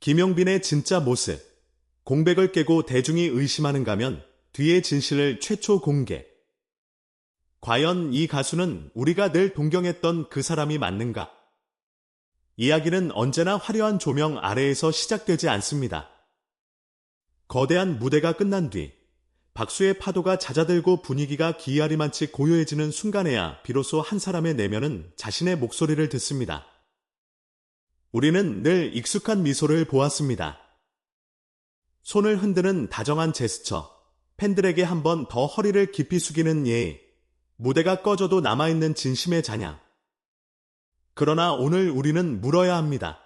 김용빈의 진짜 모습. 공백을 깨고 대중이 의심하는가면 뒤의 진실을 최초 공개. 과연 이 가수는 우리가 늘 동경했던 그 사람이 맞는가? 이야기는 언제나 화려한 조명 아래에서 시작되지 않습니다. 거대한 무대가 끝난 뒤 박수의 파도가 잦아들고 분위기가 기이하리만치 고요해지는 순간에야 비로소 한 사람의 내면은 자신의 목소리를 듣습니다. 우리는 늘 익숙한 미소를 보았습니다. 손을 흔드는 다정한 제스처, 팬들에게 한 번 더 허리를 깊이 숙이는 예, 무대가 꺼져도 남아있는 진심의 잔향. 그러나 오늘 우리는 물어야 합니다.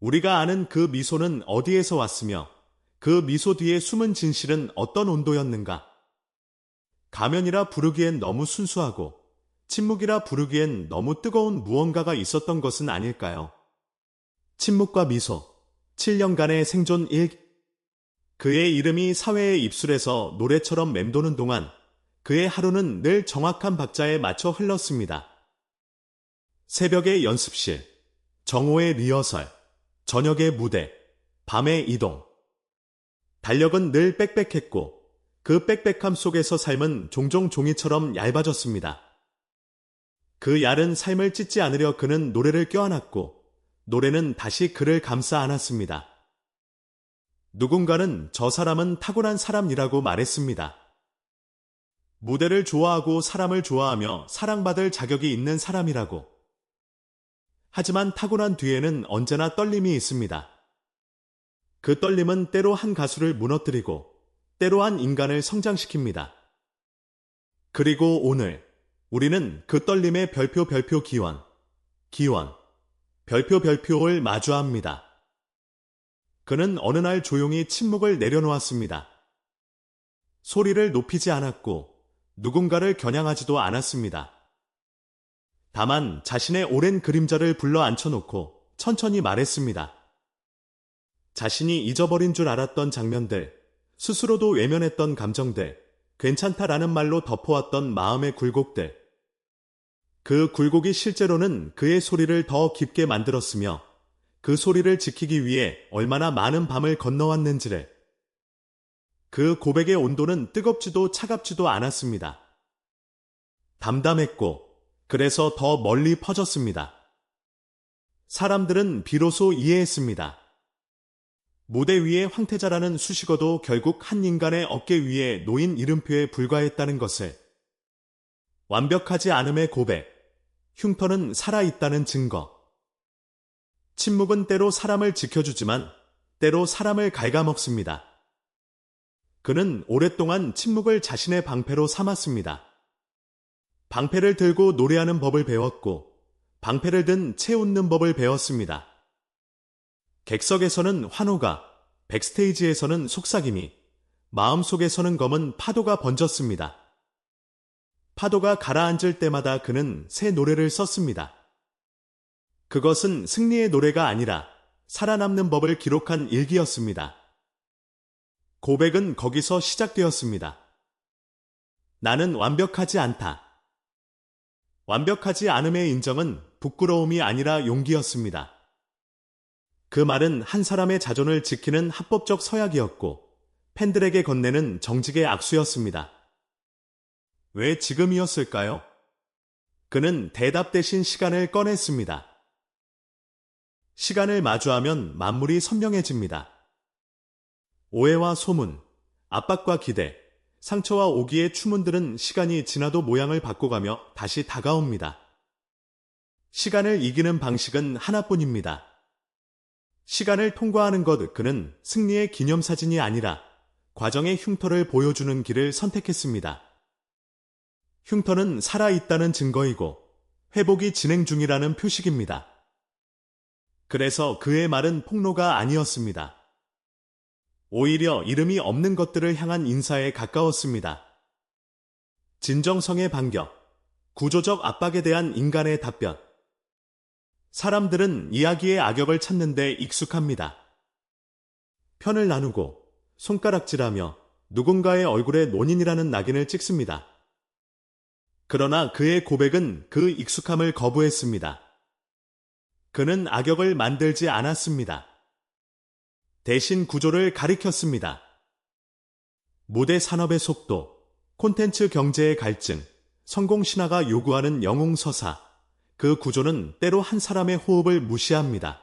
우리가 아는 그 미소는 어디에서 왔으며 그 미소 뒤에 숨은 진실은 어떤 온도였는가? 가면이라 부르기엔 너무 순수하고 침묵이라 부르기엔 너무 뜨거운 무언가가 있었던 것은 아닐까요? 침묵과 미소, 7년간의 생존 일 그의 이름이 사회의 입술에서 노래처럼 맴도는 동안 그의 하루는 늘 정확한 박자에 맞춰 흘렀습니다. 새벽의 연습실, 정오의 리허설, 저녁의 무대, 밤의 이동. 달력은 늘 빽빽했고 그 빽빽함 속에서 삶은 종종 종이처럼 얇아졌습니다. 그 얇은 삶을 찢지 않으려 그는 노래를 껴안았고 노래는 다시 그를 감싸 안았습니다. 누군가는 저 사람은 타고난 사람이라고 말했습니다. 무대를 좋아하고 사람을 좋아하며 사랑받을 자격이 있는 사람이라고. 하지만 타고난 뒤에는 언제나 떨림이 있습니다. 그 떨림은 때로 한 가수를 무너뜨리고 때로 한 인간을 성장시킵니다. 그리고 오늘 우리는 그 떨림의 별표 별표 기원, 기원, 별표 별표를 마주합니다. 그는 어느 날 조용히 침묵을 내려놓았습니다. 소리를 높이지 않았고 누군가를 겨냥하지도 않았습니다. 다만 자신의 오랜 그림자를 불러 앉혀놓고 천천히 말했습니다. 자신이 잊어버린 줄 알았던 장면들, 스스로도 외면했던 감정들, 괜찮다라는 말로 덮어왔던 마음의 굴곡들. 그 굴곡이 실제로는 그의 소리를 더 깊게 만들었으며 그 소리를 지키기 위해 얼마나 많은 밤을 건너왔는지를. 그 고백의 온도는 뜨겁지도 차갑지도 않았습니다. 담담했고, 그래서 더 멀리 퍼졌습니다. 사람들은 비로소 이해했습니다. 무대 위의 황태자라는 수식어도 결국 한 인간의 어깨 위에 놓인 이름표에 불과했다는 것을 완벽하지 않음의 고백, 흉터는 살아있다는 증거. 침묵은 때로 사람을 지켜주지만 때로 사람을 갉아먹습니다. 그는 오랫동안 침묵을 자신의 방패로 삼았습니다. 방패를 들고 노래하는 법을 배웠고 방패를 든 채 웃는 법을 배웠습니다. 객석에서는 환호가, 백스테이지에서는 속삭임이, 마음속에서는 검은 파도가 번졌습니다. 파도가 가라앉을 때마다 그는 새 노래를 썼습니다. 그것은 승리의 노래가 아니라 살아남는 법을 기록한 일기였습니다. 고백은 거기서 시작되었습니다. 나는 완벽하지 않다. 완벽하지 않음의 인정은 부끄러움이 아니라 용기였습니다. 그 말은 한 사람의 자존을 지키는 합법적 서약이었고 팬들에게 건네는 정직의 악수였습니다. 왜 지금이었을까요? 그는 대답 대신 시간을 꺼냈습니다. 시간을 마주하면 만물이 선명해집니다. 오해와 소문, 압박과 기대, 상처와 오기의 추문들은 시간이 지나도 모양을 바꿔가며 다시 다가옵니다. 시간을 이기는 방식은 하나뿐입니다. 시간을 통과하는 것 그는 승리의 기념사진이 아니라 과정의 흉터를 보여주는 길을 선택했습니다. 흉터는 살아있다는 증거이고 회복이 진행 중이라는 표식입니다. 그래서 그의 말은 폭로가 아니었습니다. 오히려 이름이 없는 것들을 향한 인사에 가까웠습니다. 진정성의 반격, 구조적 압박에 대한 인간의 답변, 사람들은 이야기의 악역을 찾는 데 익숙합니다. 편을 나누고 손가락질하며 누군가의 얼굴에 논인이라는 낙인을 찍습니다. 그러나 그의 고백은 그 익숙함을 거부했습니다. 그는 악역을 만들지 않았습니다. 대신 구조를 가리켰습니다. 무대 산업의 속도, 콘텐츠 경제의 갈증, 성공 신화가 요구하는 영웅 서사, 그 구조는 때로 한 사람의 호흡을 무시합니다.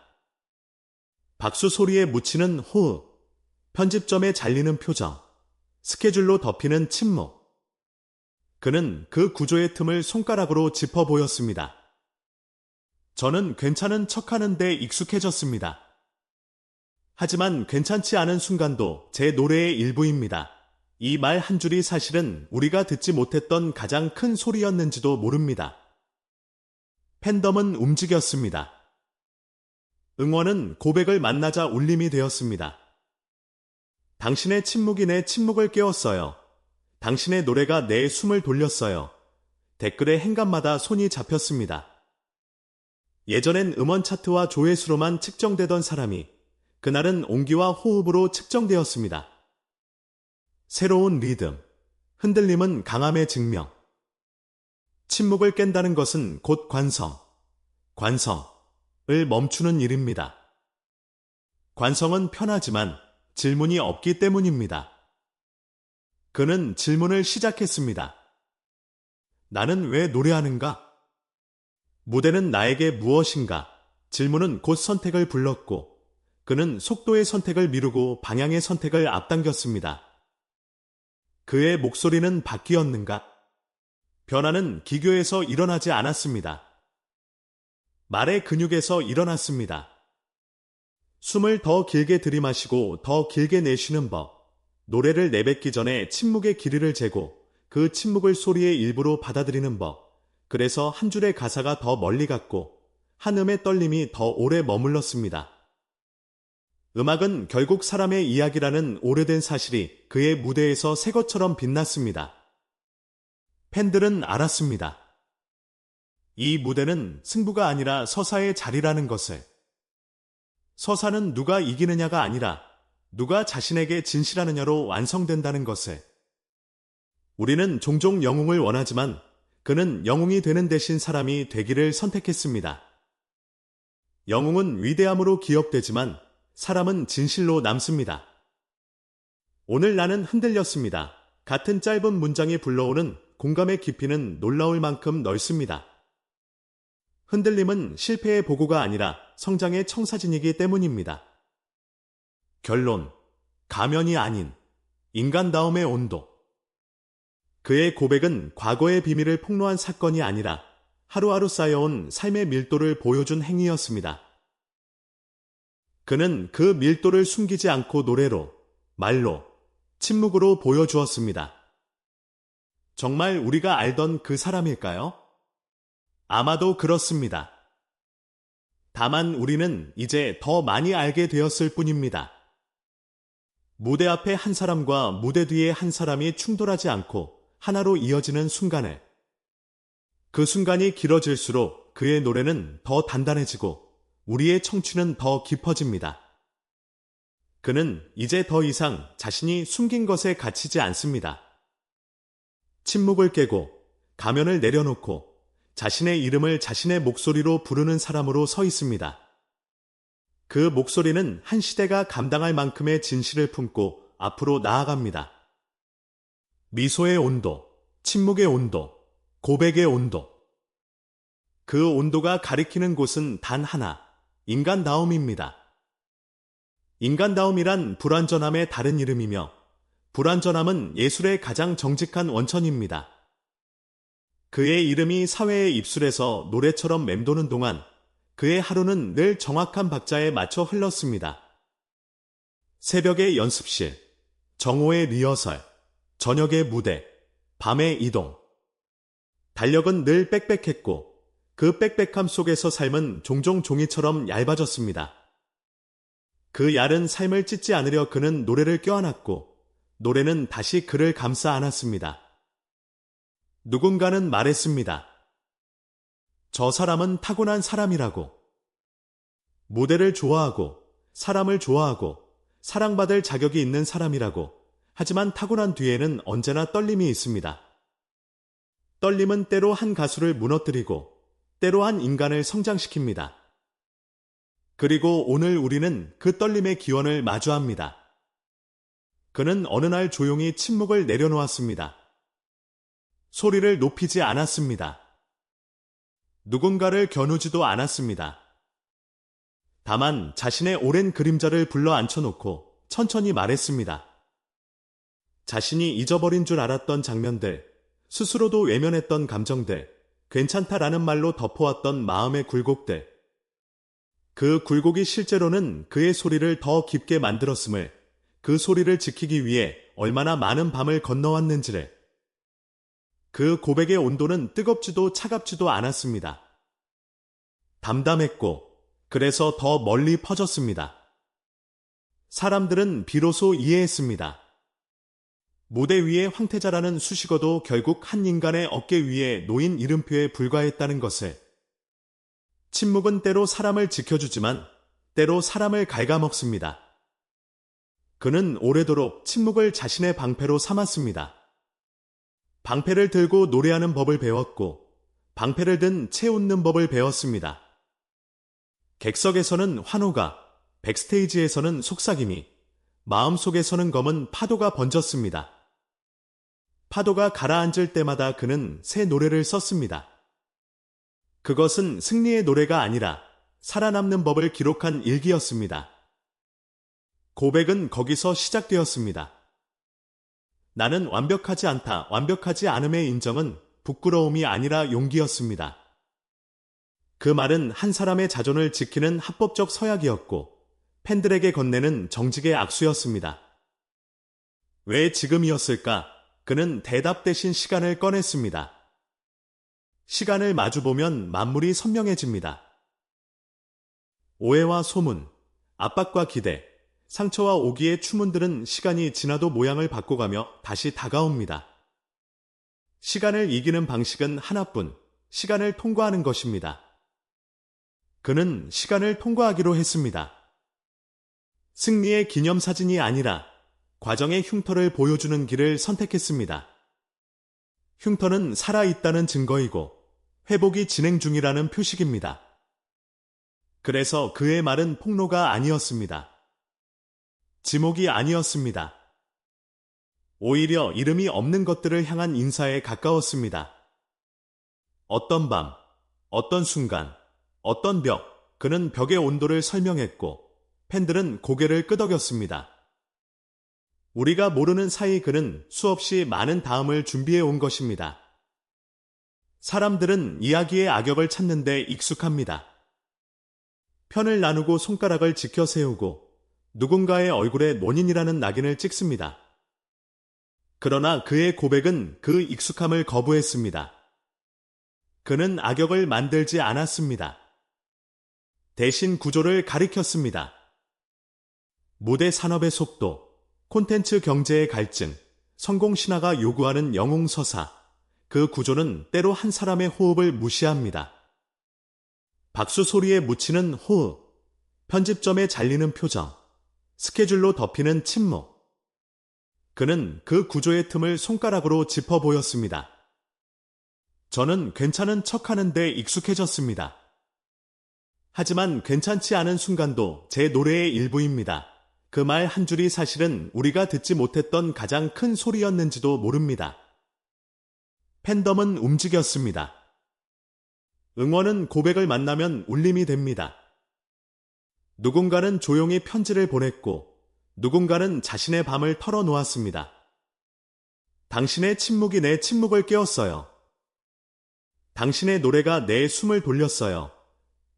박수 소리에 묻히는 호흡, 편집점에 잘리는 표정, 스케줄로 덮이는 침묵. 그는 그 구조의 틈을 손가락으로 짚어 보였습니다. 저는 괜찮은 척 하는데 익숙해졌습니다. 하지만 괜찮지 않은 순간도 제 노래의 일부입니다. 이 말 한 줄이 사실은 우리가 듣지 못했던 가장 큰 소리였는지도 모릅니다. 팬덤은 움직였습니다. 응원은 고백을 만나자 울림이 되었습니다. 당신의 침묵이 내 침묵을 깨웠어요. 당신의 노래가 내 숨을 돌렸어요. 댓글의 행간마다 손이 잡혔습니다. 예전엔 음원 차트와 조회수로만 측정되던 사람이 그날은 온기와 호흡으로 측정되었습니다. 새로운 리듬, 흔들림은 강함의 증명. 침묵을 깬다는 것은 곧 관성, 관성을 멈추는 일입니다. 관성은 편하지만 질문이 없기 때문입니다. 그는 질문을 시작했습니다. 나는 왜 노래하는가? 무대는 나에게 무엇인가? 질문은 곧 선택을 불렀고, 그는 속도의 선택을 미루고 방향의 선택을 앞당겼습니다. 그의 목소리는 바뀌었는가? 변화는 기교에서 일어나지 않았습니다. 말의 근육에서 일어났습니다. 숨을 더 길게 들이마시고 더 길게 내쉬는 법. 노래를 내뱉기 전에 침묵의 길이를 재고 그 침묵을 소리의 일부로 받아들이는 법. 그래서 한 줄의 가사가 더 멀리 갔고 한 음의 떨림이 더 오래 머물렀습니다. 음악은 결국 사람의 이야기라는 오래된 사실이 그의 무대에서 새 것처럼 빛났습니다. 팬들은 알았습니다. 이 무대는 승부가 아니라 서사의 자리라는 것을. 서사는 누가 이기느냐가 아니라 누가 자신에게 진실하느냐로 완성된다는 것을. 우리는 종종 영웅을 원하지만 그는 영웅이 되는 대신 사람이 되기를 선택했습니다. 영웅은 위대함으로 기억되지만 사람은 진실로 남습니다. 오늘 나는 흔들렸습니다. 같은 짧은 문장이 불러오는 공감의 깊이는 놀라울 만큼 넓습니다. 흔들림은 실패의 보고가 아니라 성장의 청사진이기 때문입니다. 결론. 가면이 아닌 인간다움의 온도. 그의 고백은 과거의 비밀을 폭로한 사건이 아니라 하루하루 쌓여온 삶의 밀도를 보여준 행위였습니다. 그는 그 밀도를 숨기지 않고 노래로, 말로, 침묵으로 보여주었습니다. 정말 우리가 알던 그 사람일까요? 아마도 그렇습니다. 다만 우리는 이제 더 많이 알게 되었을 뿐입니다. 무대 앞에 한 사람과 무대 뒤에 한 사람이 충돌하지 않고 하나로 이어지는 순간을 그 순간이 길어질수록 그의 노래는 더 단단해지고 우리의 청취는 더 깊어집니다. 그는 이제 더 이상 자신이 숨긴 것에 갇히지 않습니다. 침묵을 깨고 가면을 내려놓고 자신의 이름을 자신의 목소리로 부르는 사람으로 서 있습니다. 그 목소리는 한 시대가 감당할 만큼의 진실을 품고 앞으로 나아갑니다. 미소의 온도, 침묵의 온도, 고백의 온도. 그 온도가 가리키는 곳은 단 하나, 인간다움입니다. 인간다움이란 불완전함의 다른 이름이며, 불완전함은 예술의 가장 정직한 원천입니다. 그의 이름이 사회의 입술에서 노래처럼 맴도는 동안 그의 하루는 늘 정확한 박자에 맞춰 흘렀습니다. 새벽의 연습실, 정오의 리허설, 저녁의 무대, 밤의 이동. 달력은 늘 빽빽했고 그 빽빽함 속에서 삶은 종종 종이처럼 얇아졌습니다. 그 얇은 삶을 찢지 않으려 그는 노래를 껴안았고 노래는 다시 그를 감싸 안았습니다. 누군가는 말했습니다. 저 사람은 타고난 사람이라고. 무대를 좋아하고, 사람을 좋아하고, 사랑받을 자격이 있는 사람이라고. 하지만 타고난 뒤에는 언제나 떨림이 있습니다. 떨림은 때로 한 가수를 무너뜨리고, 때로 한 인간을 성장시킵니다. 그리고 오늘 우리는 그 떨림의 기원을 마주합니다. 그는 어느 날 조용히 침묵을 내려놓았습니다. 소리를 높이지 않았습니다. 누군가를 겨누지도 않았습니다. 다만 자신의 오랜 그림자를 불러 앉혀놓고 천천히 말했습니다. 자신이 잊어버린 줄 알았던 장면들, 스스로도 외면했던 감정들, 괜찮다라는 말로 덮어왔던 마음의 굴곡들. 그 굴곡이 실제로는 그의 소리를 더 깊게 만들었음을, 그 소리를 지키기 위해 얼마나 많은 밤을 건너왔는지를. 그 고백의 온도는 뜨겁지도 차갑지도 않았습니다. 담담했고, 그래서 더 멀리 퍼졌습니다. 사람들은 비로소 이해했습니다. 무대 위의 황태자라는 수식어도 결국 한 인간의 어깨 위에 놓인 이름표에 불과했다는 것을. 침묵은 때로 사람을 지켜주지만 때로 사람을 갉아먹습니다. 그는 오래도록 침묵을 자신의 방패로 삼았습니다. 방패를 들고 노래하는 법을 배웠고 방패를 든 채 웃는 법을 배웠습니다. 객석에서는 환호가, 백스테이지에서는 속삭임이, 마음속에서는 검은 파도가 번졌습니다. 파도가 가라앉을 때마다 그는 새 노래를 썼습니다. 그것은 승리의 노래가 아니라 살아남는 법을 기록한 일기였습니다. 고백은 거기서 시작되었습니다. 나는 완벽하지 않다. 완벽하지 않음의 인정은 부끄러움이 아니라 용기였습니다. 그 말은 한 사람의 자존을 지키는 합법적 서약이었고 팬들에게 건네는 정직의 악수였습니다. 왜 지금이었을까? 그는 대답 대신 시간을 꺼냈습니다. 시간을 마주보면 만물이 선명해집니다. 오해와 소문, 압박과 기대, 상처와 오기의 추문들은 시간이 지나도 모양을 바꿔가며 다시 다가옵니다. 시간을 이기는 방식은 하나뿐, 시간을 통과하는 것입니다. 그는 시간을 통과하기로 했습니다. 승리의 기념사진이 아니라 과정의 흉터를 보여주는 길을 선택했습니다. 흉터는 살아있다는 증거이고 회복이 진행 중이라는 표식입니다. 그래서 그의 말은 폭로가 아니었습니다. 지목이 아니었습니다. 오히려 이름이 없는 것들을 향한 인사에 가까웠습니다. 어떤 밤, 어떤 순간, 어떤 벽, 그는 벽의 온도를 설명했고 팬들은 고개를 끄덕였습니다. 우리가 모르는 사이 그는 수없이 많은 다음을 준비해 온 것입니다. 사람들은 이야기의 악역을 찾는데 익숙합니다. 편을 나누고 손가락을 지켜 세우고 누군가의 얼굴에 논인이라는 낙인을 찍습니다. 그러나 그의 고백은 그 익숙함을 거부했습니다. 그는 악역을 만들지 않았습니다. 대신 구조를 가리켰습니다. 무대 산업의 속도, 콘텐츠 경제의 갈증, 성공 신화가 요구하는 영웅 서사, 그 구조는 때로 한 사람의 호흡을 무시합니다. 박수 소리에 묻히는 호흡, 편집점에 잘리는 표정, 스케줄로 덮이는 침묵. 그는 그 구조의 틈을 손가락으로 짚어 보였습니다. 저는 괜찮은 척 하는데 익숙해졌습니다. 하지만 괜찮지 않은 순간도 제 노래의 일부입니다. 그 말 한 줄이 사실은 우리가 듣지 못했던 가장 큰 소리였는지도 모릅니다. 팬덤은 움직였습니다. 응원은 고백을 만나면 울림이 됩니다. 누군가는 조용히 편지를 보냈고 누군가는 자신의 밤을 털어놓았습니다. 당신의 침묵이 내 침묵을 깨웠어요. 당신의 노래가 내 숨을 돌렸어요.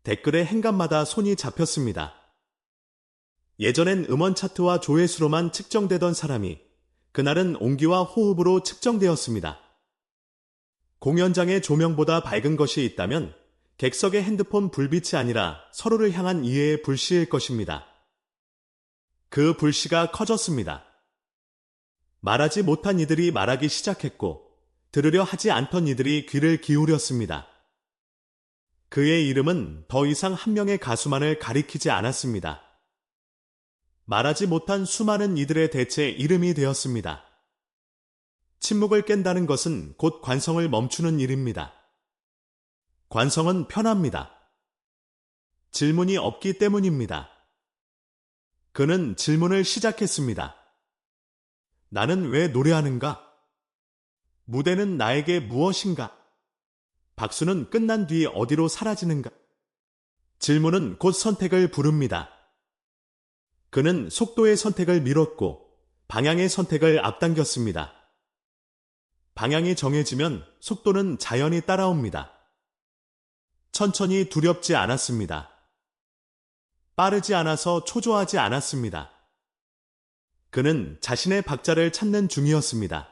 댓글의 행간마다 손이 잡혔습니다. 예전엔 음원 차트와 조회수로만 측정되던 사람이 그날은 온기와 호흡으로 측정되었습니다. 공연장의 조명보다 밝은 것이 있다면 객석의 핸드폰 불빛이 아니라 서로를 향한 이해의 불씨일 것입니다. 그 불씨가 커졌습니다. 말하지 못한 이들이 말하기 시작했고 들으려 하지 않던 이들이 귀를 기울였습니다. 그의 이름은 더 이상 한 명의 가수만을 가리키지 않았습니다. 말하지 못한 수많은 이들의 대체 이름이 되었습니다. 침묵을 깬다는 것은 곧 관성을 멈추는 일입니다. 관성은 편합니다. 질문이 없기 때문입니다. 그는 질문을 시작했습니다. 나는 왜 노래하는가? 무대는 나에게 무엇인가? 박수는 끝난 뒤 어디로 사라지는가? 질문은 곧 선택을 부릅니다. 그는 속도의 선택을 미뤘고 방향의 선택을 앞당겼습니다. 방향이 정해지면 속도는 자연히 따라옵니다. 천천히 두렵지 않았습니다. 빠르지 않아서 초조하지 않았습니다. 그는 자신의 박자를 찾는 중이었습니다.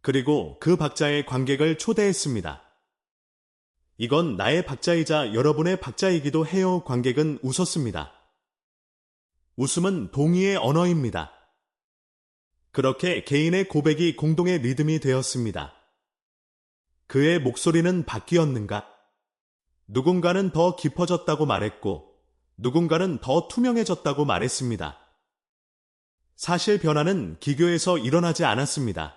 그리고 그 박자의 관객을 초대했습니다. 이건 나의 박자이자 여러분의 박자이기도 해요. 관객은 웃었습니다. 웃음은 동의의 언어입니다. 그렇게 개인의 고백이 공동의 리듬이 되었습니다. 그의 목소리는 바뀌었는가? 누군가는 더 깊어졌다고 말했고, 누군가는 더 투명해졌다고 말했습니다. 사실 변화는 기교에서 일어나지 않았습니다.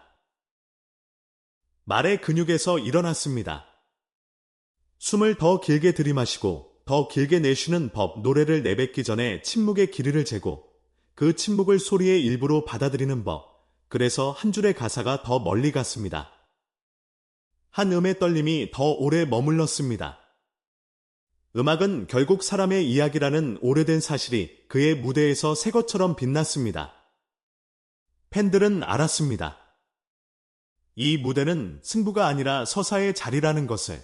말의 근육에서 일어났습니다. 숨을 더 길게 들이마시고 더 길게 내쉬는 법 노래를 내뱉기 전에 침묵의 길이를 재고 그 침묵을 소리의 일부로 받아들이는 법 그래서 한 줄의 가사가 더 멀리 갔습니다. 한 음의 떨림이 더 오래 머물렀습니다. 음악은 결국 사람의 이야기라는 오래된 사실이 그의 무대에서 새 것처럼 빛났습니다. 팬들은 알았습니다. 이 무대는 승부가 아니라 서사의 자리라는 것을.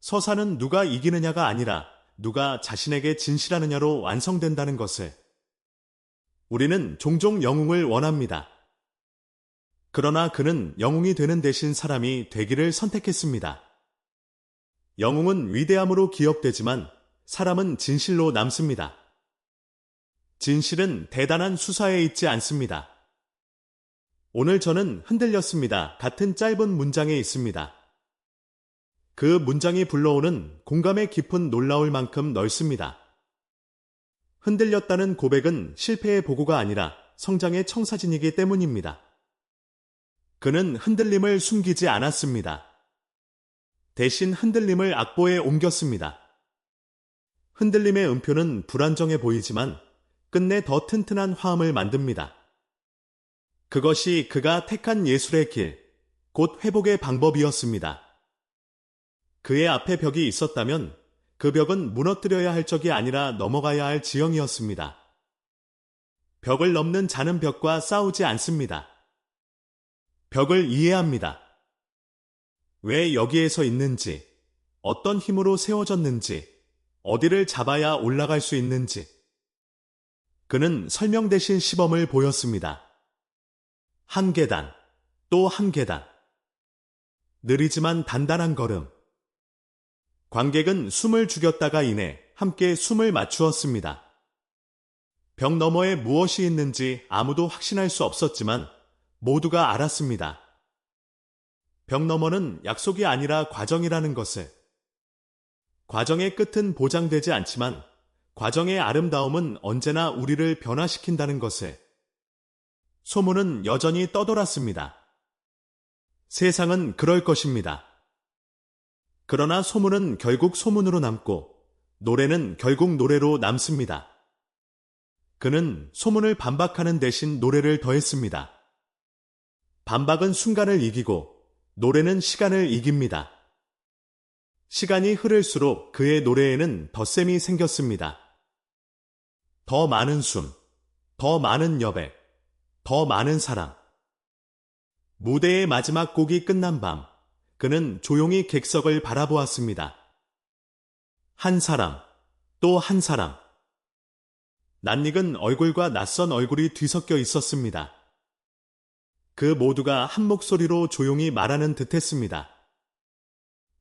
서사는 누가 이기느냐가 아니라 누가 자신에게 진실하느냐로 완성된다는 것을. 우리는 종종 영웅을 원합니다. 그러나 그는 영웅이 되는 대신 사람이 되기를 선택했습니다. 영웅은 위대함으로 기억되지만 사람은 진실로 남습니다. 진실은 대단한 수사에 있지 않습니다. 오늘 저는 흔들렸습니다. 같은 짧은 문장에 있습니다. 그 문장이 불러오는 공감의 깊은 놀라울 만큼 넓습니다. 흔들렸다는 고백은 실패의 보고가 아니라 성장의 청사진이기 때문입니다. 그는 흔들림을 숨기지 않았습니다. 대신 흔들림을 악보에 옮겼습니다. 흔들림의 음표는 불안정해 보이지만 끝내 더 튼튼한 화음을 만듭니다. 그것이 그가 택한 예술의 길, 곧 회복의 방법이었습니다. 그의 앞에 벽이 있었다면 그 벽은 무너뜨려야 할 적이 아니라 넘어가야 할 지형이었습니다. 벽을 넘는 자는 벽과 싸우지 않습니다. 벽을 이해합니다. 왜 여기에서 있는지, 어떤 힘으로 세워졌는지, 어디를 잡아야 올라갈 수 있는지. 그는 설명 대신 시범을 보였습니다. 한 계단, 또 한 계단. 느리지만 단단한 걸음. 관객은 숨을 죽였다가 이내 함께 숨을 맞추었습니다. 벽 너머에 무엇이 있는지 아무도 확신할 수 없었지만 모두가 알았습니다. 벽 너머는 약속이 아니라 과정이라는 것을. 과정의 끝은 보장되지 않지만 과정의 아름다움은 언제나 우리를 변화시킨다는 것을. 소문은 여전히 떠돌았습니다. 세상은 그럴 것입니다. 그러나 소문은 결국 소문으로 남고 노래는 결국 노래로 남습니다. 그는 소문을 반박하는 대신 노래를 더했습니다. 반박은 순간을 이기고 노래는 시간을 이깁니다. 시간이 흐를수록 그의 노래에는 덧셈이 생겼습니다. 더 많은 숨, 더 많은 여백, 더 많은 사랑. 무대의 마지막 곡이 끝난 밤, 그는 조용히 객석을 바라보았습니다. 한 사람, 또 한 사람. 낯익은 얼굴과 낯선 얼굴이 뒤섞여 있었습니다. 그 모두가 한 목소리로 조용히 말하는 듯 했습니다.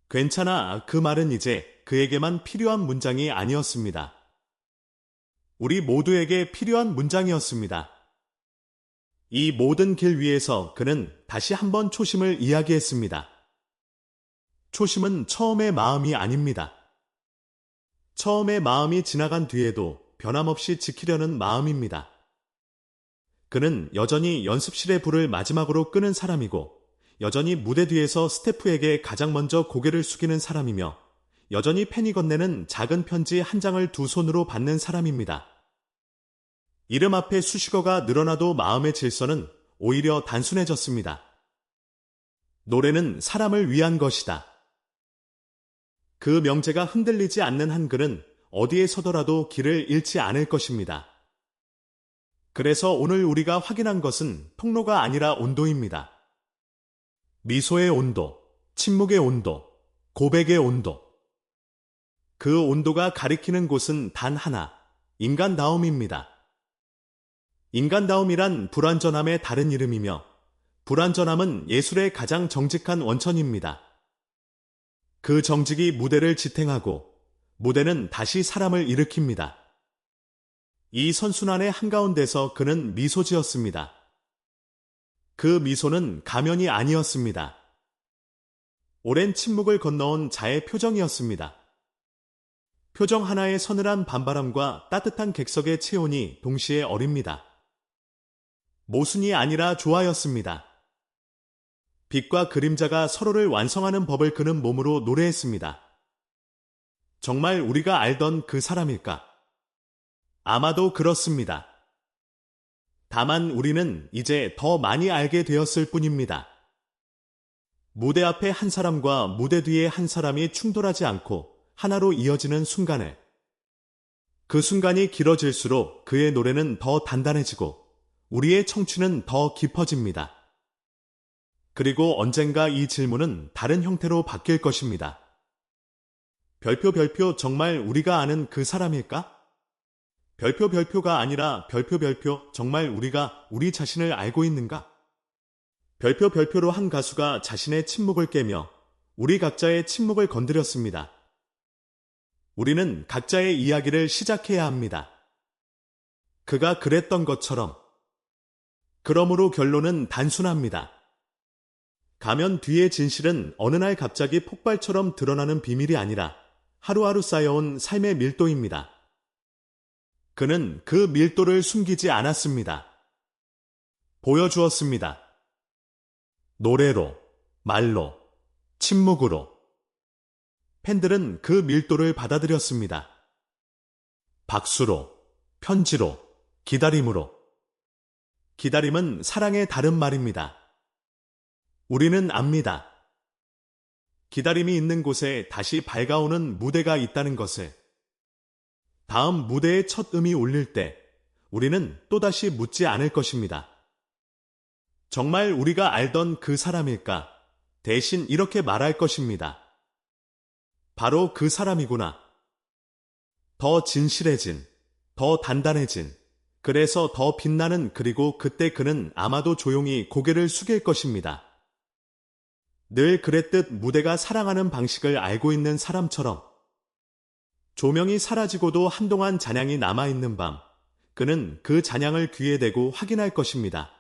괜찮아, 그 말은 이제 그에게만 필요한 문장이 아니었습니다. 우리 모두에게 필요한 문장이었습니다. 이 모든 길 위에서 그는 다시 한번 초심을 이야기했습니다. 초심은 처음의 마음이 아닙니다. 처음의 마음이 지나간 뒤에도 변함없이 지키려는 마음입니다. 그는 여전히 연습실의 불을 마지막으로 끄는 사람이고, 여전히 무대 뒤에서 스태프에게 가장 먼저 고개를 숙이는 사람이며, 여전히 팬이 건네는 작은 편지 한 장을 두 손으로 받는 사람입니다. 이름 앞에 수식어가 늘어나도 마음의 질서는 오히려 단순해졌습니다. 노래는 사람을 위한 것이다. 그 명제가 흔들리지 않는 한글은 어디에 서더라도 길을 잃지 않을 것입니다. 그래서 오늘 우리가 확인한 것은 통로가 아니라 온도입니다. 미소의 온도, 침묵의 온도, 고백의 온도. 그 온도가 가리키는 곳은 단 하나, 인간다움입니다. 인간다움이란 불완전함의 다른 이름이며, 불완전함은 예술의 가장 정직한 원천입니다. 그 정직이 무대를 지탱하고, 무대는 다시 사람을 일으킵니다. 이 선순환의 한가운데서 그는 미소 지었습니다. 그 미소는 가면이 아니었습니다. 오랜 침묵을 건너온 자의 표정이었습니다. 표정 하나의 서늘한 반바람과 따뜻한 객석의 체온이 동시에 어립니다. 모순이 아니라 조화였습니다. 빛과 그림자가 서로를 완성하는 법을 그는 몸으로 노래했습니다. 정말 우리가 알던 그 사람일까? 아마도 그렇습니다. 다만 우리는 이제 더 많이 알게 되었을 뿐입니다. 무대 앞에 한 사람과 무대 뒤에 한 사람이 충돌하지 않고 하나로 이어지는 순간을 그 순간이 길어질수록 그의 노래는 더 단단해지고 우리의 청취는 더 깊어집니다. 그리고 언젠가 이 질문은 다른 형태로 바뀔 것입니다. 별표 별표 정말 우리가 아는 그 사람일까? 별표 별표가 아니라 별표 별표 정말 우리가 우리 자신을 알고 있는가? 별표 별표로 한 가수가 자신의 침묵을 깨며 우리 각자의 침묵을 건드렸습니다. 우리는 각자의 이야기를 시작해야 합니다. 그가 그랬던 것처럼. 그러므로 결론은 단순합니다. 가면 뒤의 진실은 어느 날 갑자기 폭발처럼 드러나는 비밀이 아니라 하루하루 쌓여온 삶의 밀도입니다. 그는 그 밀도를 숨기지 않았습니다. 보여주었습니다. 노래로, 말로, 침묵으로. 팬들은 그 밀도를 받아들였습니다. 박수로, 편지로, 기다림으로. 기다림은 사랑의 다른 말입니다. 우리는 압니다. 기다림이 있는 곳에 다시 밝아오는 무대가 있다는 것을. 다음 무대의 첫 음이 울릴 때 우리는 또다시 묻지 않을 것입니다. 정말 우리가 알던 그 사람일까? 대신 이렇게 말할 것입니다. 바로 그 사람이구나. 더 진실해진, 더 단단해진, 그래서 더 빛나는 그리고 그때 그는 아마도 조용히 고개를 숙일 것입니다. 늘 그랬듯 무대가 사랑하는 방식을 알고 있는 사람처럼 조명이 사라지고도 한동안 잔향이 남아있는 밤, 그는 그 잔향을 귀에 대고 확인할 것입니다.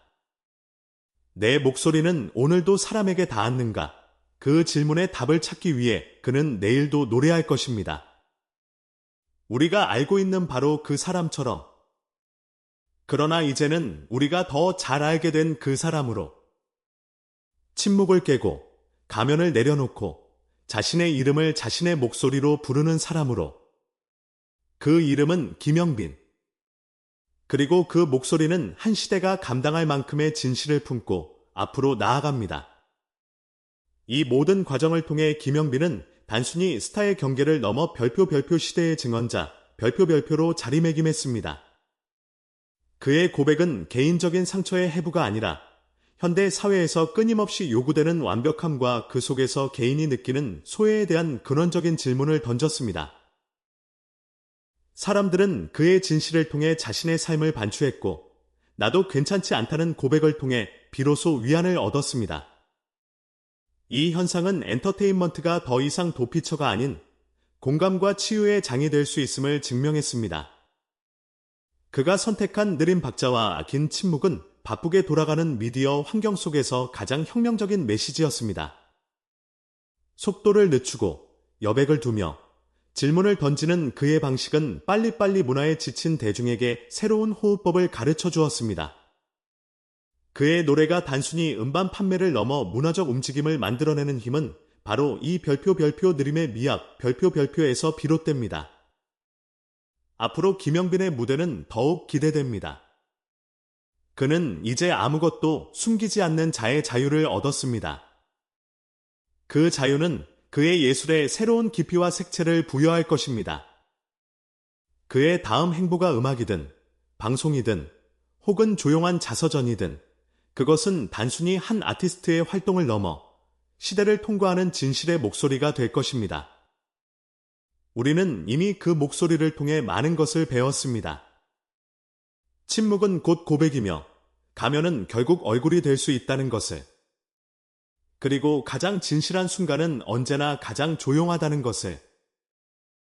내 목소리는 오늘도 사람에게 닿았는가? 그 질문에 답을 찾기 위해 그는 내일도 노래할 것입니다. 우리가 알고 있는 바로 그 사람처럼. 그러나 이제는 우리가 더 잘 알게 된 그 사람으로 침묵을 깨고 가면을 내려놓고 자신의 이름을 자신의 목소리로 부르는 사람으로 그 이름은 김영빈. 그리고 그 목소리는 한 시대가 감당할 만큼의 진실을 품고 앞으로 나아갑니다. 이 모든 과정을 통해 김영빈은 단순히 스타의 경계를 넘어 별표 별표 시대의 증언자, 별표 별표로 자리매김했습니다. 그의 고백은 개인적인 상처의 해부가 아니라 현대 사회에서 끊임없이 요구되는 완벽함과 그 속에서 개인이 느끼는 소외에 대한 근원적인 질문을 던졌습니다. 사람들은 그의 진실을 통해 자신의 삶을 반추했고, 나도 괜찮지 않다는 고백을 통해 비로소 위안을 얻었습니다. 이 현상은 엔터테인먼트가 더 이상 도피처가 아닌 공감과 치유의 장이 될 수 있음을 증명했습니다. 그가 선택한 느린 박자와 긴 침묵은 바쁘게 돌아가는 미디어 환경 속에서 가장 혁명적인 메시지였습니다. 속도를 늦추고 여백을 두며 질문을 던지는 그의 방식은 빨리빨리 문화에 지친 대중에게 새로운 호흡법을 가르쳐 주었습니다. 그의 노래가 단순히 음반 판매를 넘어 문화적 움직임을 만들어내는 힘은 바로 이 별표 별표 느림의 미학 별표 별표에서 비롯됩니다. 앞으로 김영빈의 무대는 더욱 기대됩니다. 그는 이제 아무것도 숨기지 않는 자의 자유를 얻었습니다. 그 자유는 그의 예술에 새로운 깊이와 색채를 부여할 것입니다. 그의 다음 행보가 음악이든, 방송이든, 혹은 조용한 자서전이든, 그것은 단순히 한 아티스트의 활동을 넘어 시대를 통과하는 진실의 목소리가 될 것입니다. 우리는 이미 그 목소리를 통해 많은 것을 배웠습니다. 침묵은 곧 고백이며 가면은 결국 얼굴이 될 수 있다는 것을. 그리고 가장 진실한 순간은 언제나 가장 조용하다는 것을.